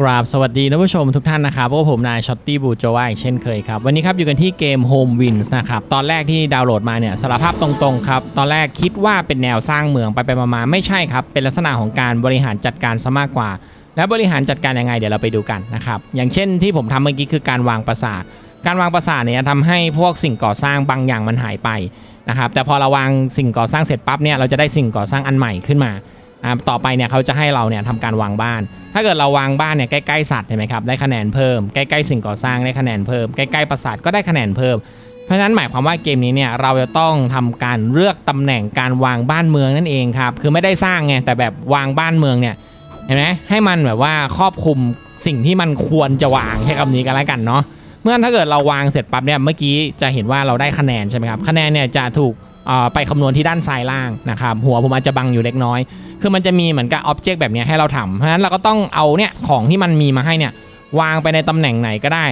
กราบสวัสดีท่านผู้ชมทุกท่านนะครับพวกผมนายช็อตตี้บูโจวาอีกเช่นเคยครับ วันนี้ครับอยู่กันที่เกม Home Wins นะครับ ตอนแรกที่ดาวน์โหลดมาเนี่ยสารภาพตรงๆครับ ตอนแรกคิดว่าเป็นแนวสร้างเมืองไปไปมาๆไม่ใช่ครับ เป็นลักษณะของการบริหารจัดการซะมากกว่า และบริหารจัดการยังไงเดี๋ยวเราไปดูกันนะครับอย่างเช่นที่ผมทำเมื่อกี้คือการวางปราสาทการวางปราสาทเนี่ยทำให้พวกสิ่งก่อสร้างบางอย่างมันหายไปนะครับแต่พอเราวางสิ่งก่อสร้างเสร็จปั๊บเนี่ยเราจะได้สิ่งก่อสร้างอันใหม่ขึ้นมา อ่าต่อไปเนี่ยเขาจะให้เราเนี่ยทำการวางบ้าน ถ้าเกิดเราวางบ้านเนี่ยใกล้ๆสัตว์เห็นไหมครับได้คะแนนเพิ่มใกล้ๆสิ่งก่อสร้างได้คะแนนเพิ่มใกล้ๆปราสาทก็ได้คะแนนเพิ่ม เพราะฉะนั้นหมายความว่าเกมนี้เนี่ยเราจะต้องทำการเลือกตำแหน่งการวางบ้านเมืองนั่นเองครับคือไม่ได้สร้างไงแต่แบบวางบ้านเมืองเนี่ยเห็นไหมให้มันแบบว่าครอบคลุมสิ่งที่มันควรจะวางแค่คำนี้กันแล้วกันเนาะเมื่อถ้าเกิดเราวางเสร็จปั๊บเนี่ยเมื่อกี้จะเห็นว่าเราได้คะแนนใช่ไหมครับคะแนนเนี่ยจะถูก ไปคำนวณที่ด้านซ้ายล่างนะครับหัวผมอาจจะบังอยู่เล็กน้อย คือมันจะมีเหมือนกับอ็อบเจกต์แบบนี้ให้เราทำเพราะฉะนั้นเราก็ต้องเอาเนี่ยของที่มันมีมาให้เนี่ยวางไปในตำแหน่งไหนก็ได้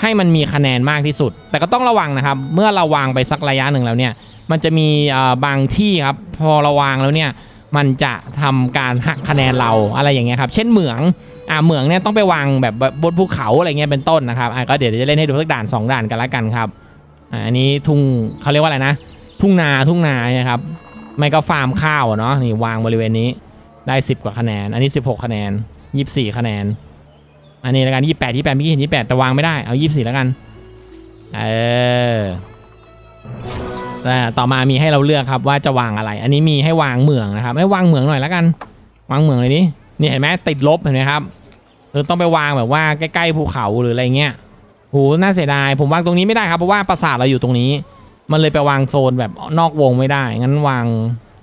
ให้มันมีคะแนนมากที่สุด แต่ก็ต้องระวังนะครับ เมื่อเราวางไปสักระยะหนึ่งแล้วเนี่ยมันจะมีบางที่ครับพอเราวางแล้วเนี่ยมันจะทำการหักคะแนนเราอะไรอย่างเงี้ยครับ เช่นเหมืองอ่าเหมืองเนี่ยต้องไปวางแบบบนภูเขาอะไรเงี้ยเป็นต้นนะครับอ่าก็เดี๋ยวจะเล่นให้ดูสักด่านสองด่านกันละกันครับอ่าอันนี้ทุ่งเขาเรียกว่าอะไรนะ ทุ่งนาทุ่งนาเนี่ยครับ ไม่ก็ฟาร์มข้าวเนาะนี่วางบริเวณนี้ได้ 10 กว่าคะแนน อันนี้ 16 คะแนน 24 คะแนน อันนี้แล้วกัน 28 28พี่เห็น28 แต่วางไม่ได้ เอา 24 แล้วกัน เออแต่ต่อมามีให้เราเลือกครับว่าจะวางอะไร อันนี้มีให้วางเหมืองนะครับ ให้วางเหมืองหน่อยแล้วกัน วางเหมืองเลยดินี่เห็นไหมติดลบเห็นไหมครับคือต้องไปวางแบบว่าใกล้ๆภูเขาหรืออะไรเงี้ยโหน่าเสียดาย ผมวางตรงนี้ไม่ได้ครับเพราะว่าปราสาทเราอยู่ตรงนี้ มันเลยไปวางโซนแบบนอกวงไม่ได้ งั้นวาง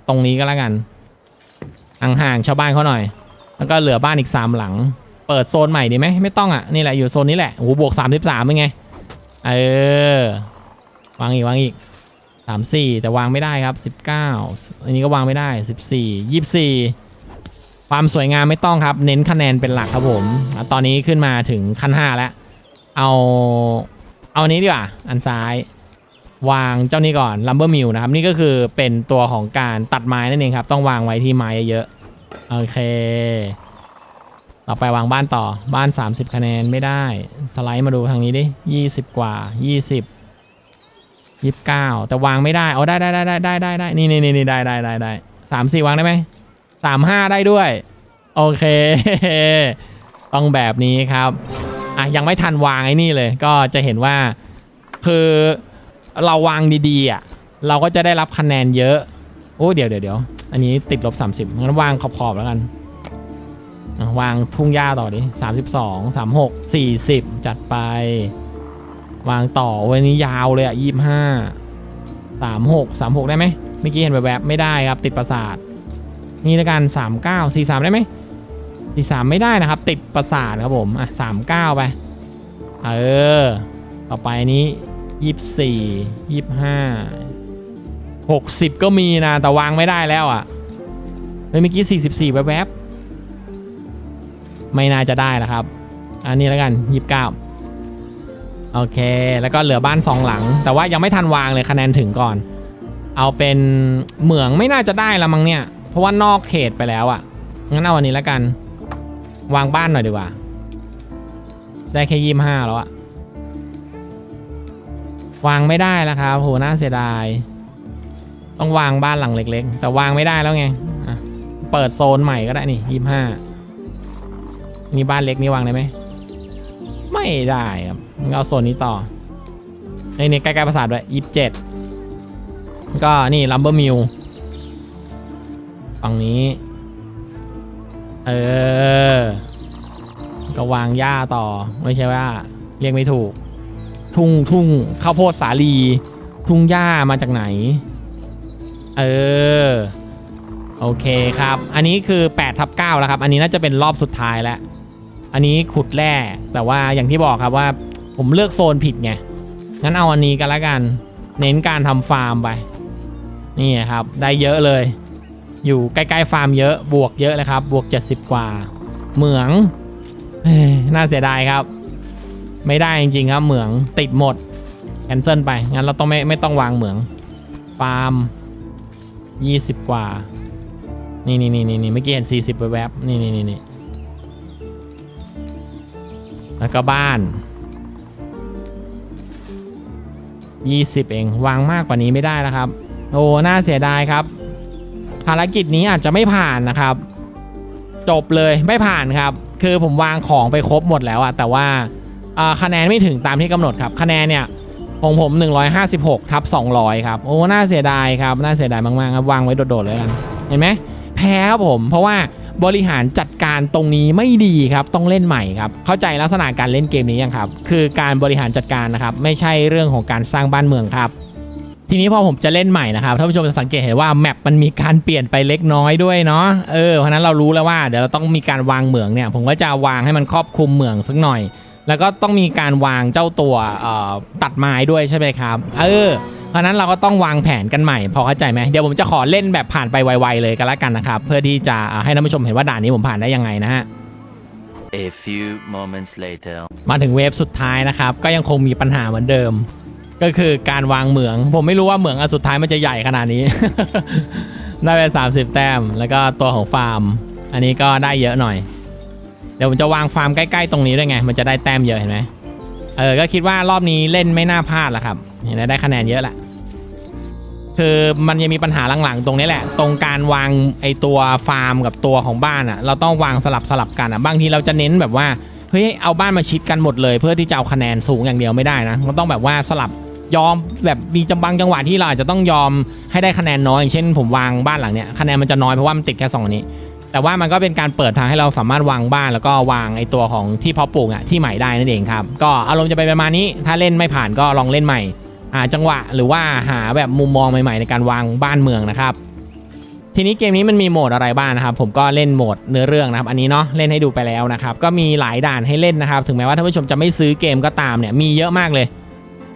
ตรงนี้ก็แล้วกันห่างๆชาวบ้านเขาหน่อย แล้วก็เหลือบ้านอีกสามหลัง เปิดโซนใหม่ดีไหมไม่ต้องอะ นี่แหละอยู่โซนนี้แหละโอ้โหบวกสามสิบสามเป็นไง เออ วางอีกวางอีกสามสี่แต่วางไม่ได้ครับสิบเก้าอันนี้ก็วางไม่ได้สิบสี่ยี่สี่ความสวยงามไม่ต้องครับ เน้นคะแนนเป็นหลักครับผม ตอนนี้ขึ้นมาถึงขั้นห้าแล้ว เอา เอาอันนี้ดีกว่า อันซ้าย วางเจ้านี้ก่อน lumber mill นะครับ นี่ก็คือเป็นตัวของการตัดไม้นั่นเองครับ ต้องวางไว้ที่ไม้เยอะๆโอเค ต่อไปวางบ้านต่อบ้าน 30 คะแนนไม่ได้ สไลด์มาดูทางนี้ดิ 20 กว่า 20 29แต่วางไม่ได้เอาได้ได้ได้ได้ได้ได้ได้นี่นี่นี่ได้ได้ได้ได้สามสี่วางได้ไหมสามห้าได้ด้วย โอเค ต้องแบบนี้ครับ อะ ยังไม่ทันวางไอ้นี่เลย ก็จะเห็นว่า คือ เราวางดีๆอะเราก็จะได้รับคะแนนเยอะ โอ้เดี๋ยวเดี๋ยวเดี๋ยวอันนี้ติดลบ30งั้นวางขอบๆแล้วกันอะวางทุ่งหญ้าต่อดิ32 36 40จัดไป วางต่อวันนี้ยาวเลยอะยี่ห้าสามหกสามหกได้ไหมเมื่อกี้เห็นแวบๆไม่ได้ครับ ติดประสาท นี่แล้วกันสามเก้าสี่สามได้ไหมสี่สามไม่ได้นะครับ ติดประสาทครับผมอะสามเก้าไป เออ ต่อไปนี้ ยี่สี่ยี่ห้าหกสิบก็มีนะ แต่วางไม่ได้แล้วอะเฮ้ยเมื่อกี้สี่สิบสี่แวบๆไม่น่าจะได้แล้วครับ อันนี้แล้วกันยี่สิบเก้าโอเค แล้วก็เหลือบ้านสองหลัง แต่ว่ายังไม่ทันวางเลยคะแนนถึงก่อน เอาเป็นเหมืองไม่น่าจะได้ละมั้งเนี่ย เพราะว่านอกเขตไปแล้วอะ่ะ งั้นเอาอันนี้แล้วกัน วางบ้านหน่อยดีกว่า ได้แค่ยี่ห้าแล้วอะ วางไม่ได้แล้วครับโหน่าเสียดาย ต้องวางบ้านหลังเล็ก ๆ แต่วางไม่ได้แล้วไงเปิดโซนใหม่ก็ได้นี่ยี่ห้ามีบ้านเล็กนี่วางได้ไหมไม่ได้ครับเอาโซนนี้ต่อในนี้ใกล้ๆประสาทด้วยยี่สิบเจ็ดก็นี่ลัมเบอร์มิลฝั่งนี้ เออ ก็วางหญ้าต่อ ไม่ใช่ว่า เรียกไม่ถูก ทุ่งทุ่งข้าวโพดสาลี ทุ่งหญ้ามาจากไหน เออ โอเคครับ อันนี้คือ8ทับ9แล้วครับ อันนี้น่าจะเป็นรอบสุดท้ายแล้ว อันนี้ขุดแร่แต่ว่าอย่างที่บอกครับว่า ผมเลือกโซนผิดไง งั้นเอาอันนี้กันละกัน เน้นการทำฟาร์มไป นี่ครับ ได้เยอะเลย อยู่ใกล้ๆฟาร์มเยอะ บวกเยอะเลยครับ บวก 70 กว่า เหมืองน่าเสียดายครับ ไม่ได้จริงๆครับเหมืองติดหมดแคนเซิลไปงั้นเราต้องไม่ไม่ต้องวางเหมืองฟาร์ม20 กว่า นี่นี่นี่นี่เมื่อกี้เห็น 40ไปแวบนี่นี่นี่นี่แล้วก็บ้าน 20 เองวางมากกว่านี้ไม่ได้นะครับ โอ้น่าเสียดายครับ ภารกิจนี้อาจจะไม่ผ่านนะครับ จบเลยไม่ผ่านครับ คือผมวางของไปครบหมดแล้วอะแต่ว่า คะแนนไม่ถึงตามที่กำหนดครับคะแนนเนี่ยของผม 156ทับ200 ครับ โอ้ น่าเสียดายครับ น่าเสียดายมากๆครับวางไว้โดดๆเลยกันเห็นไหมแพ้ครับผม เพราะว่าบริหารจัดการตรงนี้ไม่ดีครับ ต้องเล่นใหม่ครับ เข้าใจลักษณะการเล่นเกมนี้ยังครับ คือการบริหารจัดการนะครับ ไม่ใช่เรื่องของการสร้างบ้านเมืองครับ ทีนี้พอผมจะเล่นใหม่นะครับ ท่านผู้ชมจะสังเกตเห็นว่าแมปมันมีการเปลี่ยนไปเล็กน้อยด้วยเนาะ เออ เพราะฉะนั้นเรารู้แล้วว่าเดี๋ยวเราต้องมีการวางเหมืองเนี่ย ผมก็จะวางให้มันครอบคลุมเหมืองสักหน่อย แล้วก็ต้องมีการวางเจ้าตัวเอ่อตัดไม้ด้วยใช่ไหมครับ เออ เพราะฉะนั้นเราก็ต้องวางแผนกันใหม่ พอเข้าใจไหมเดี๋ยวผมจะขอเล่นแบบผ่านไปไวๆเลยกันละกันนะครับ เพื่อที่จะอ่าให้ท่านผู้ชมเห็นว่าด่านนี้ผมผ่านได้ยังไงนะฮะ A few moments later. มาถึงเวฟสุดท้ายนะครับ ก็ยังคงมีปัญหาเหมือนเดิม ก็คือการวางเหมือง ผมไม่รู้ว่าเหมืองอันสุดท้ายมันจะใหญ่ขนาดนี้ ได้ไป30 แต้ม แล้วก็ตัวของฟาร์ม อันนี้ก็ได้เยอะหน่อยเดี๋ยวผมจะวางฟาร์มใกล้ๆตรงนี้ด้วยไง มันจะได้แต้มเยอะเห็นไหมเออ ก็คิดว่ารอบนี้เล่นไม่น่าพลาดละครับเห็นไหมได้คะแนนเยอะแหละ คือมันยังมีปัญหาหลังๆ ตรงนี้แหละ ตรงการวางไอตัวฟาร์มกับตัวของบ้านอะ่ะ เราต้องวางสลับสลับกันอะ่ะ บางทีเราจะเน้นแบบว่า เฮ้ย เอาบ้านมาชิดกันหมดเลย เพื่อที่จะเอาคะแนนสูงอย่างเดียวไม่ได้นะ มันต้องแบบว่าสลับยอมแบบมีจำบางจังหวะที่เราอาจจะต้องยอมให้ได้คะแนนน้อยอย่างเช่น ผมวางบ้านหลังเนี้ยคะแนนมันจะน้อยเพราะว่ามันติดแค่สองอันนี้ แต่ว่ามันก็เป็นการเปิดทางให้เราสามารถวางบ้านแล้วก็วางไอตัวของที่เพาะปลูกอะที่ใหม่ได้นั่นเองครับ ก็อารมณ์จะเป็นประมาณนี้ ถ้าเล่นไม่ผ่านก็ลองเล่นใหม่หาจังหวะหรือว่าหาแบบมุมมองใหม่ๆในการวางบ้านเมืองนะครับ ทีนี้เกมนี้มันมีโหมดอะไรบ้างนะครับ ผมก็เล่นโหมดเนื้อเรื่องนะครับ อันนี้เนาะเล่นให้ดูไปแล้วนะครับ ก็มีหลายด่านให้เล่นนะครับ ถึงแม้ว่าท่านผู้ชมจะไม่ซื้อเกมก็ตามเนี่ยมีเยอะมากเลย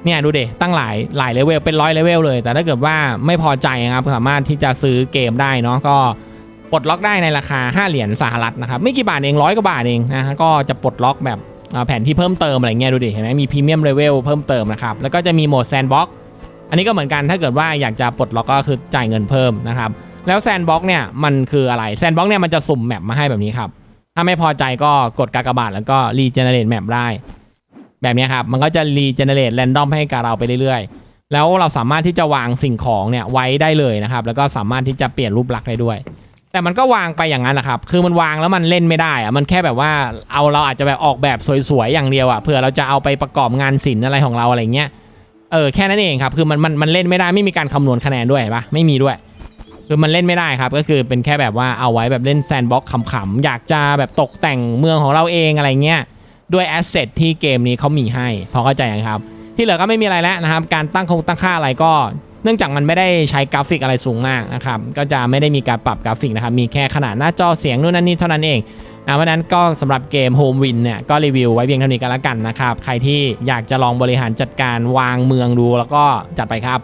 เนี่ยดูเดตั้งหลายหลายเลเวลเป็นร้อยเลเวลเลย แต่ถ้าเกิดว่าไม่พอใจนะครับสามารถที่จะซื้อเกมได้เนาะก็ ปลดล็อกได้ในราคา 5 เหรียญสหรัฐนะครับ ไม่กี่บาทเองร้อยกว่าบาทเองนะฮะก็จะปลดล็อกแบบแผนที่เพิ่มเติมอะไรเงี้ยดูดิเห็นไหมมีพรีเมียมเลเวลเพิ่มเติมนะครับแล้วก็จะมีโหมดแซนบ็อกอันนี้ก็เหมือนกันถ้าเกิดว่าอยากจะปลดล็อกก็คือจ่ายเงินเพิ่มนะครับแล้วแซนบ็อกเนี่ยมันคืออะไรแซนบ็อกเนี่ยมันจะสุ่มแมปมาให้แบบนี้ครับถ้าไม่พอใจก็กดกากบาทแล้วก็รีเจเนเรตแมปได้ แบบนี้ครับมันก็จะรีเจเนเรตแรนดอมให้กับเราไปเรื่อยๆ แล้วเราสามารถที่จะวางสิ่งของเนี่ยไว้ได้เลยนะครับแล้วก็สามารถที่จะเปลี่ยนรูปลักษณ์ได้ด้วย แต่มันก็วางไปอย่างนั้นนะครับ คือมันวางแล้วมันเล่นไม่ได้อะมันแค่แบบว่าเอาเราอาจจะแบบออกแบบสวยๆอย่างเดียวอะเผื่อเราจะเอาไปประกอบงานศิลป์อะไรของเราอะไรเงี้ย เออแค่นั้นเองครับ คือมันมันมันเล่นไม่ได้ไม่มีการคำนวณคะแนนด้วยปะไม่มีด้วย คือมันเล่นไม่ได้ครับ ก็คือเป็นแค่แบบว่าเอาไว้แบบเล่นแซนด์บ็อกซ์ขำๆอยากจะแบบตกแต่งเมืองของเราเองอะไรเงี้ย ด้วยแอสเซทที่เกมนี้เขามีให้ พอเข้าใจยังครับ ที่เหลือก็ไม่มีอะไรแล้วนะครับ การตั้งคงตั้งค่าอะไรก็ เนื่องจากมันไม่ได้ใช้กราฟิกอะไรสูงมากนะครับก็จะไม่ได้มีการปรับกราฟิกนะครับมีแค่ขนาดหน้าจอเสียงนู่นนั่นนี่เท่านั้นเองอะเพราะนั้นก็สำหรับเกม Home Win เนี่ยก็รีวิวไว้เพียงเท่านี้กันละกันนะครับใครที่อยากจะลองบริหารจัดการวางเมืองดูแล้วก็จัดไปครับ